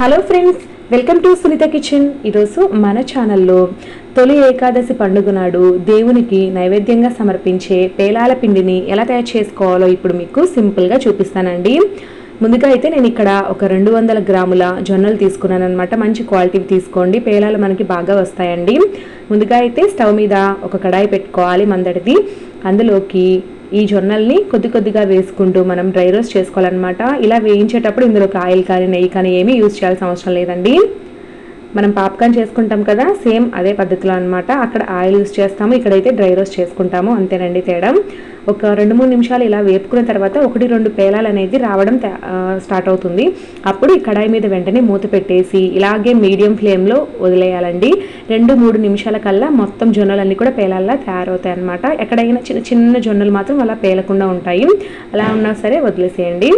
Hello friends welcome to Sunitha kitchen ఈరోజు మన ఛానల్లో తొలి ఏకాదశి పండుగ నాడు దేవునికి నైవేద్యంగా సమర్పించే పేలాల పిండిని ఎలా తయారు చేసుకోవాలో ఇప్పుడు మీకు సింపుల్గా చూపిస్తానండి. ముందుగా అయితే నేను ఇక్కడ ఒక రెండు వందల గ్రాముల జొన్నలు తీసుకున్నాను అనమాట మంచి క్వాలిటీ తీసుకోండి. పేలాలు మనకి బాగా వస్తాయండి. ముందుగా అయితే స్టవ్ మీద ఒక కడాయి పెట్టుకోవాలి మందడిది. అందులోకి ఈ జొన్నల్ని కొద్ది కొద్దిగా వేసుకుంటూ మనం డ్రై రోస్ట్ చేసుకోవాలన్నమాట. ఇలా వేయించేటప్పుడు ఇందులోకి ఆయిల్ కానీ నెయ్యి కానీ ఏమీ యూజ్ చేయాల్సిన అవసరం లేదండి. మనం పాప్కార్న్ చేసుకుంటాం కదా సేమ్ అదే పద్ధతిలో అనమాట అక్కడ ఆయిల్ యూజ్ చేస్తాము ఇక్కడైతే డ్రై రోస్ట్ చేసుకుంటాము అంతేనండి తేడా. ఒక రెండు మూడు నిమిషాలు ఇలా వేపుకున్న తర్వాత ఒకటి రెండు పేలాలు అనేది రావడం తే- స్టార్ట్ అవుతుంది. అప్పుడు ఈ కడాయి మీద వెంటనే మూత పెట్టేసి ఇలాగే మీడియం ఫ్లేమ్లో వదిలేయాలండి. రెండు మూడు నిమిషాల కల్లా మొత్తం జొన్నలన్నీ కూడా పేలాల్లా తయారవుతాయి అనమాట ఎక్కడైనా చిన్న చిన్న జొన్నలు మాత్రం అలా పేలకుండా ఉంటాయి. అలా ఉన్నా సరే వదిలేసేయండి.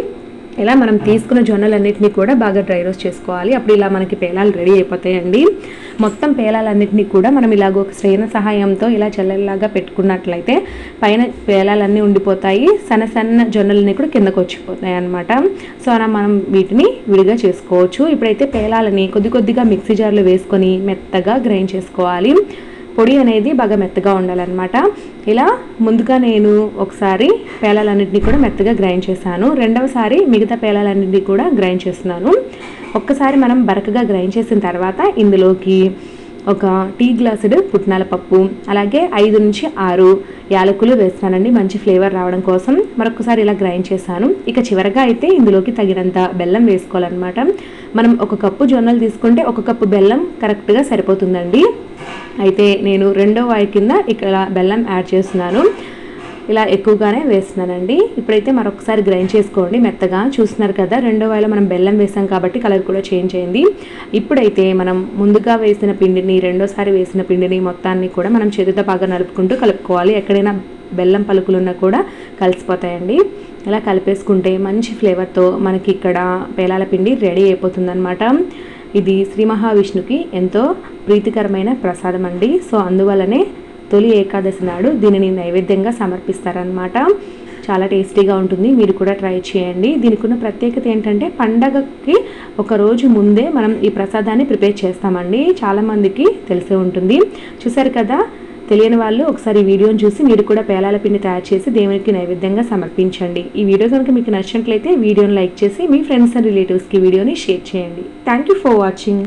ఇలా మనం తీసుకున్న జొన్నలన్నింటినీ కూడా బాగా డ్రై రోస్ట్ చేసుకోవాలి. అప్పుడు ఇలా మనకి పేలాలు రెడీ అయిపోతాయండి. మొత్తం పేలాలన్నింటినీ కూడా మనం ఇలాగ ఒక శ్రేణ సహాయంతో ఇలా చల్లలాగా పెట్టుకున్నట్లయితే పైన పేలాలన్నీ ఉండిపోతాయి. సన్న సన్న జొన్నలన్నీ కూడా కిందకు వచ్చిపోతాయి అనమాట సో అలా మనం వీటిని విడిగా చేసుకోవచ్చు. ఇప్పుడైతే పేలాలని కొద్ది కొద్దిగా మిక్సీ జార్లో వేసుకొని మెత్తగా గ్రైండ్ చేసుకోవాలి. పొడి అనేది బాగా మెత్తగా ఉండాలన్నమాట. ఇలా ముందుగా నేను ఒకసారి పేలాలన్నింటినీ కూడా మెత్తగా గ్రైండ్ చేశాను. రెండవసారి మిగతా పేలాలన్నింటినీ కూడా గ్రైండ్ చేస్తున్నాను. ఒక్కసారి మనం బరకగా గ్రైండ్ చేసిన తర్వాత ఇందులోకి ఒక టీ గ్లాసుడు పుట్నాల పప్పు అలాగే ఐదు నుంచి ఆరు యాలకులు వేస్తానండి మంచి ఫ్లేవర్ రావడం కోసం మరొకసారి ఇలా గ్రైండ్ చేశాను. ఇక చివరగా అయితే ఇందులోకి తగినంత బెల్లం వేసుకోవాలన్నమాట. మనం ఒక కప్పు జొన్నలు తీసుకుంటే ఒక కప్పు బెల్లం కరెక్ట్గా సరిపోతుందండి. అయితే నేను రెండో వాయి కింద ఇక్కడ బెల్లం యాడ్ చేస్తున్నాను. ఇలా ఎక్కువగానే వేస్తున్నానండి. ఇప్పుడైతే మరొకసారి గ్రైండ్ చేసుకోండి మెత్తగా. చూస్తున్నారు కదా రెండో వాయిలో మనం బెల్లం వేసాం కాబట్టి కలర్ కూడా చేంజ్ అయింది. ఇప్పుడైతే మనం ముందుగా వేసిన పిండిని రెండోసారి వేసిన పిండిని మొత్తాన్ని కూడా మనం చేతితో బాగా నలుపుకుంటూ కలుపుకోవాలి. ఎక్కడైనా బెల్లం పలుకులున్నా కూడా కలిసిపోతాయండి. ఇలా కలిపేసుకుంటే మంచి ఫ్లేవర్తో మనకి ఇక్కడ పేలాల పిండి రెడీ అయిపోతుందన్నమాట. ఇది శ్రీ మహావిష్ణుకి ఎంతో ప్రీతికరమైన ప్రసాదం అండి. సో అందువలనే తొలి ఏకాదశి నాడు దీనిని నైవేద్యంగా సమర్పిస్తారనమాట చాలా టేస్టీగా ఉంటుంది. మీరు కూడా ట్రై చేయండి. దీనికి ఉన్న ప్రత్యేకత ఏంటంటే పండగకి ఒక రోజు ముందే మనం ఈ ప్రసాదాన్ని ప్రిపేర్ చేస్తామండి. చాలామందికి తెలిసే ఉంటుంది. చూసారు కదా తెలియని వాళ్ళు ఒకసారి ఈ వీడియోని చూసి మీరు కూడా పేలాల పిండి తయారు చేసి దేవునికి నైవేద్యంగా సమర్పించండి. ఈ వీడియో కనుక మీకు నచ్చినట్లయితే వీడియోని లైక్ చేసి మీ ఫ్రెండ్స్ అండ్ రిలేటివ్స్కి వీడియోని షేర్ చేయండి. Thank you for watching